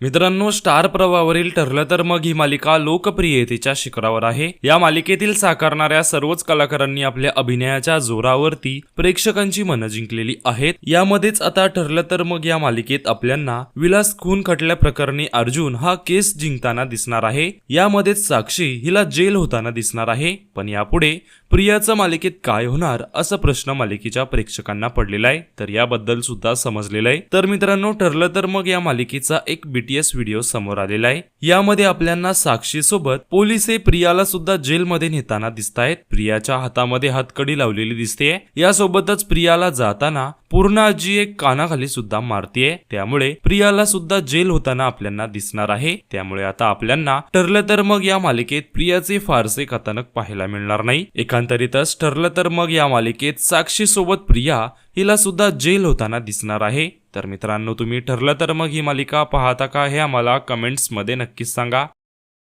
मित्रांनो स्टार प्रवाहावरील ठरलं तर मग ही मालिका लोकप्रियतेच्या शिखरावर आहे. या मालिकेतील साकारणाऱ्या सर्वच कलाकारांनी आपल्या अभिनयाच्या जोरावरती प्रेक्षकांची मनं जिंकलेली आहेत. यामध्येच आता ठरलं तर मग या मालिकेत आपल्यांना विलास खून खटल्या प्रकरणी अर्जुन हा केस जिंकताना दिसणार आहे. यामध्येच साक्षी हिला जेल होताना दिसणार आहे. पण यापुढे प्रियाचं मालिकेत काय होणार असा प्रश्न मालिकेच्या प्रेक्षकांना पडलेला आहे. तर याबद्दल सुद्धा समजलेला आहे. तर मित्रांनो ठरलं तर मग या मालिकेचा एक बीटीएस व्हिडिओ समोर आलेला आहे. यामध्ये आपल्याला साक्षी सोबत पोलीस हे प्रियाला सुद्धा जेलमध्ये नेताना दिसत आहेत प्रियाच्या हातामध्ये हातकडी लावलेली दिसते यासोबतच प्रियाला जाताना पूर्ण आजी एक कानाखाली सुद्धा मारतीये. त्यामुळे प्रियाला सुद्धा जेल होताना आपल्यांना दिसणार आहे. त्यामुळे आता आपल्यांना ठरलं तर मग या मालिकेत प्रियाचे फारसे कथानक पाहायला मिळणार नाही. एकांतरितच ठरलं तर मग या मालिकेत साक्षी सोबत प्रिया हिला सुद्धा जेल होताना दिसणार आहे. तर मित्रांनो तुम्ही ठरलं तर मग ही मालिका पाहता का हे आम्हाला कमेंट्समध्ये नक्कीच सांगा.